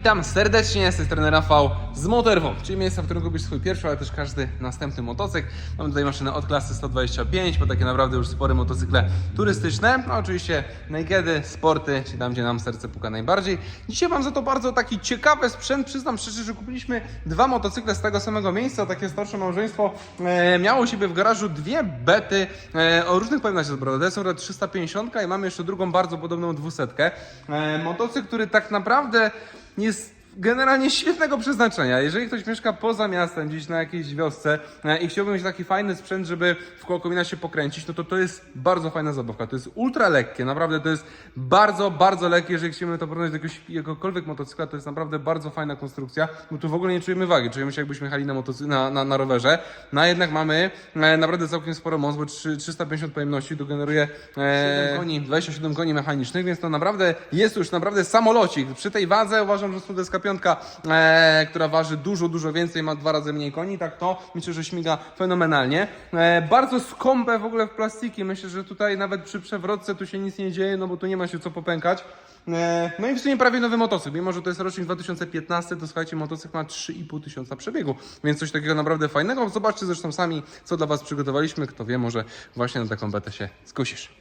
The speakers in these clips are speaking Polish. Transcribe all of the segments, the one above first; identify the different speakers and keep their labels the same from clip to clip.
Speaker 1: Witam serdecznie, jestem trener Rafał z Motorwą, czyli miejsca, w którym kupisz swój pierwszy, ale też każdy następny motocykl. Mamy tutaj maszynę od klasy 125, bo takie naprawdę już spore motocykle turystyczne. No oczywiście nakedy, sporty, czyli tam, gdzie nam serce puka najbardziej. Dzisiaj mam za to bardzo taki ciekawy sprzęt. Przyznam szczerze, że kupiliśmy dwa motocykle z tego samego miejsca. Takie starsze małżeństwo e, miało u siebie w garażu dwie bety e, o różnych pojemnościach zwrotowych. To są 350 i mamy jeszcze drugą bardzo podobną 200. E, motocykl, który tak naprawdę jest generalnie świetnego przeznaczenia. Jeżeli ktoś mieszka poza miastem, gdzieś na jakiejś wiosce e, i chciałby mieć taki fajny sprzęt, żeby w kołkomina się pokręcić, no to to jest bardzo fajna zabawka. To jest ultra lekkie, naprawdę to jest bardzo, bardzo lekkie. Jeżeli chcemy to porównać do jakiegoś, jakiegokolwiek motocykla, to jest naprawdę bardzo fajna konstrukcja, bo tu w ogóle nie czujemy wagi, czujemy się jakbyśmy jechali na, motocy- na, na, na rowerze, no a jednak mamy e, naprawdę całkiem sporo moc, bo 3, 350 pojemności tu generuje e, 27 koni mechanicznych, więc to naprawdę jest już naprawdę samolocik. Przy tej wadze uważam, że są deska 25, e, która waży dużo, dużo więcej, ma dwa razy mniej koni, tak to myślę, że śmiga fenomenalnie. E, bardzo skąpe w ogóle w plastiki, myślę, że tutaj nawet przy przewrotce tu się nic nie dzieje, no bo tu nie ma się co popękać. E, no i w sumie prawie nowy motocykl, mimo że to jest rocznik 2015, to słuchajcie, motocykl ma 3,5 tysiąca przebiegu, więc coś takiego naprawdę fajnego. Zobaczcie zresztą sami, co dla Was przygotowaliśmy, kto wie, może właśnie na taką betę się skusisz.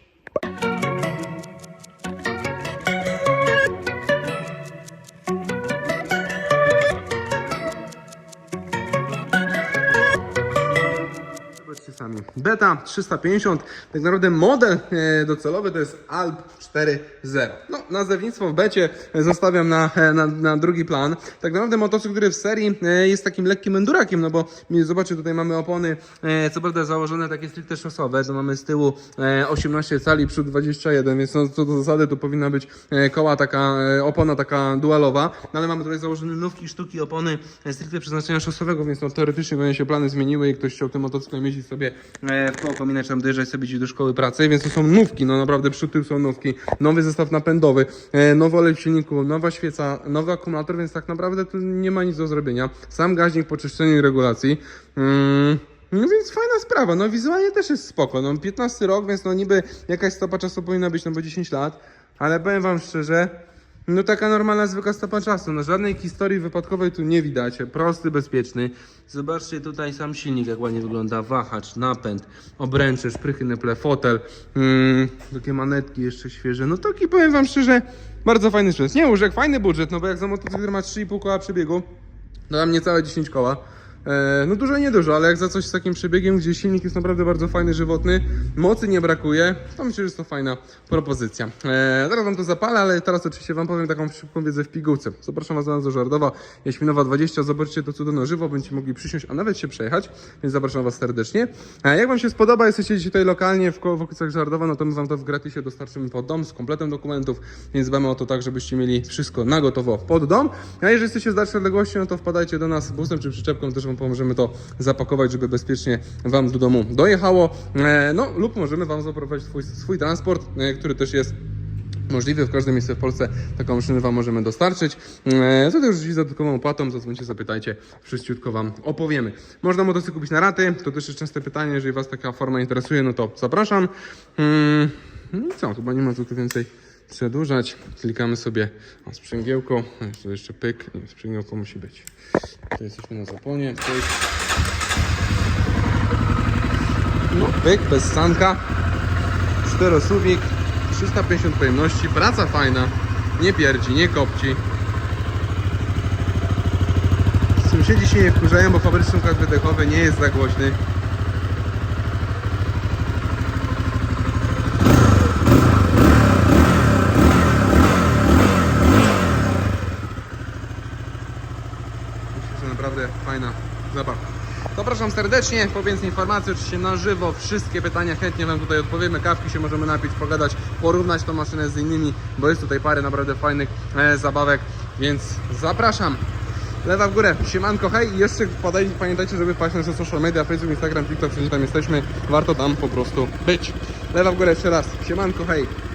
Speaker 1: Beta 350, tak naprawdę model e, docelowy to jest Alp 4.0. No, nazewnictwo w becie zostawiam na, e, na, na drugi plan. Tak naprawdę motocykl, który w serii e, jest takim lekkim endurakiem, no bo zobaczcie, tutaj mamy opony, e, co prawda założone takie stricte szosowe, to mamy z tyłu e, 18 cali, przód 21, więc no, co do zasady to powinna być e, koła taka, e, opona taka dualowa, no ale mamy tutaj założone nówki, sztuki, opony e, stricte przeznaczenia szosowego, więc no, teoretycznie się plany zmieniły i ktoś chciał tym motocyklem jeździć sobie e, czy tam dojeżdżać sobie gdzieś do szkoły pracy, więc to są nówki, no naprawdę przód tył są nówki, nowy zestaw napędowy, e, nowy olej w silniku, nowa świeca, nowy akumulator, więc tak naprawdę tu nie ma nic do zrobienia. Sam gaźnik po czyszczeniu i regulacji. Mm. No więc fajna sprawa, no wizualnie też jest spoko, no 15 rok, więc no niby jakaś stopa czasu powinna być, no bo 10 lat, ale powiem wam szczerze, no taka normalna, zwykła stopa czasu, no żadnej historii wypadkowej tu nie widać, prosty, bezpieczny. Zobaczcie tutaj sam silnik, jak ładnie wygląda, wahacz, napęd, obręcze, szprychy, neple, fotel, mm, takie manetki jeszcze świeże, no taki powiem wam szczerze, bardzo fajny sprzęt. Nie łóżek, fajny budżet, no bo jak za motocykl, ma 3,5 koła przebiegu, no tam niecałe 10 koła. E, no dużo nie dużo, ale jak za coś z takim przebiegiem, gdzie silnik jest naprawdę bardzo fajny, żywotny, mocy nie brakuje, to myślę, że jest to fajna propozycja. E, zaraz wam to zapalę, ale teraz oczywiście wam powiem taką szybką wiedzę w pigułce. Zapraszam was do Żardowa, Jaśminowa 20, zobaczcie to cudo żywo, będziecie mogli przysiąść, a nawet się przejechać, więc zapraszam was serdecznie. E, jak wam się spodoba, jesteście tutaj lokalnie w, w okolicach Żardowa, no to my wam to w gratisie dostarczymy pod dom z kompletem dokumentów, więc dbamy o to tak, żebyście mieli wszystko na gotowo pod dom. A jeżeli jesteście z dalszej odległości, no to wpadajcie do nas busem czy przyczepką, też pomożemy to zapakować, żeby bezpiecznie wam do domu dojechało. E, no lub możemy wam zaprowadzić swój, swój transport, e, który też jest możliwy. W każdym miejscu w Polsce taką maszynę Wam możemy dostarczyć. Co też z dodatkową opłatą, zadzwońcie, zapytajcie, wszyściutko Wam opowiemy. Można motocykl kupić na raty, to też jest częste pytanie, jeżeli Was taka forma interesuje, no to zapraszam. Mm, No co, chyba nie ma co tu więcej przedłużać. Klikamy sobie A, jeszcze, jeszcze pyk, nie, sprzęgiełko musi być. Tu jesteśmy na zapłonie, pyk. No, pyk, bez sanka. Czterosuwik, 350 pojemności, praca fajna, nie pierdzi, nie kopci. Sąsiedzi się nie wkurzają, bo fabryczny układ wydechowy nie jest za głośny. Myślę, że naprawdę fajna zabawa. Zapraszam serdecznie, po więcej informacji oczywiście na żywo, wszystkie pytania chętnie Wam tutaj odpowiemy, kawki się możemy napić, pogadać, porównać tą maszynę z innymi, bo jest tutaj parę naprawdę fajnych e, zabawek, więc zapraszam. Lewa w górę, siemanko, hej jeszcze pamiętajcie, żeby wpaść na nasze social media, Facebook, Instagram, TikTok, wszędzie tam jesteśmy, warto tam po prostu być. Lewa w górę jeszcze raz, siemanko, hej.